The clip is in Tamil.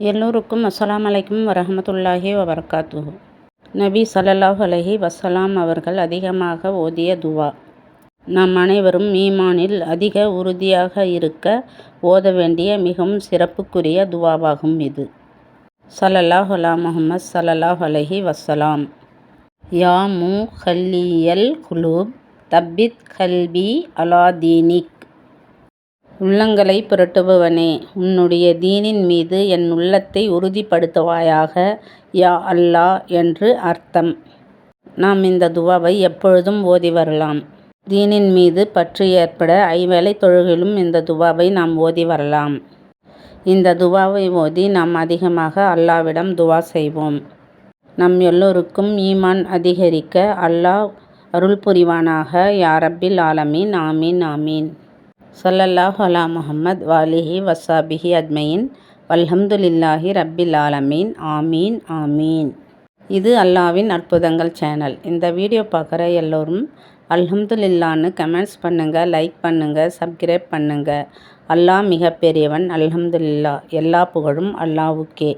எல்லோருக்கும் அஸ்லாம் அலைக்கும் வரஹமத்துல்லாஹி வபர்காத்து நபி சல்லாஹ் அலஹி வசலாம் அவர்கள் அதிகமாக ஓதிய துவா. நாம் அனைவரும் ஈமானில் அதிக உறுதியாக இருக்க ஓத வேண்டிய மிகவும் சிறப்புக்குரிய துவாவாகும் இது. சல்லல்லாஹ் அலா முகமது ஸல்லல்லாஹு அலஹி வசலாம் யா மு ஹல்லியல் குலூப் தப்பித் கல்வி அலாதீனிக் உள்ளங்களை புரட்டுபவனே உன்னுடைய தீனின் மீது என் உள்ளத்தை உறுதிப்படுத்துவாயாக யா அல்லா என்று அர்த்தம். நாம் இந்த துவாவை எப்பொழுதும் ஓதி வரலாம். தீனின் மீது பற்று ஏற்பட ஐவேளை தொழுகிலும் இந்த துவாவை நாம் ஓதி வரலாம். இந்த துவாவை ஓதி நாம் அதிகமாக அல்லாவிடம் துவா செய்வோம். நம் எல்லோருக்கும் ஈமான் அதிகரிக்க அல்லாஹ் அருள் புரிவானாக யாரப்பில் ஆலமீன். ஆமீன் ஆமீன். ஸல்லல்லாஹு அலா முஹம்மத் வாலிஹி வசாபிஹி அஜ்மயின். வல்ஹம்துலில்லாஹி ரப்பில் ஆலமீன். ஆமீன் ஆமீன். இது அல்லாவின் அற்புதங்கள் சேனல். இந்த வீடியோ பார்க்குற எல்லோரும் அல்ஹம்துலில்லான்னு கமெண்ட்ஸ் பண்ணுங்கள் லைக் பண்ணுங்கள் சப்ஸ்கிரைப் பண்ணுங்கள் அல்லாஹ் மிகப்பெரியவன் அல்ஹம்துலில்லா எல்லா புகழும் அல்லாவுக்கே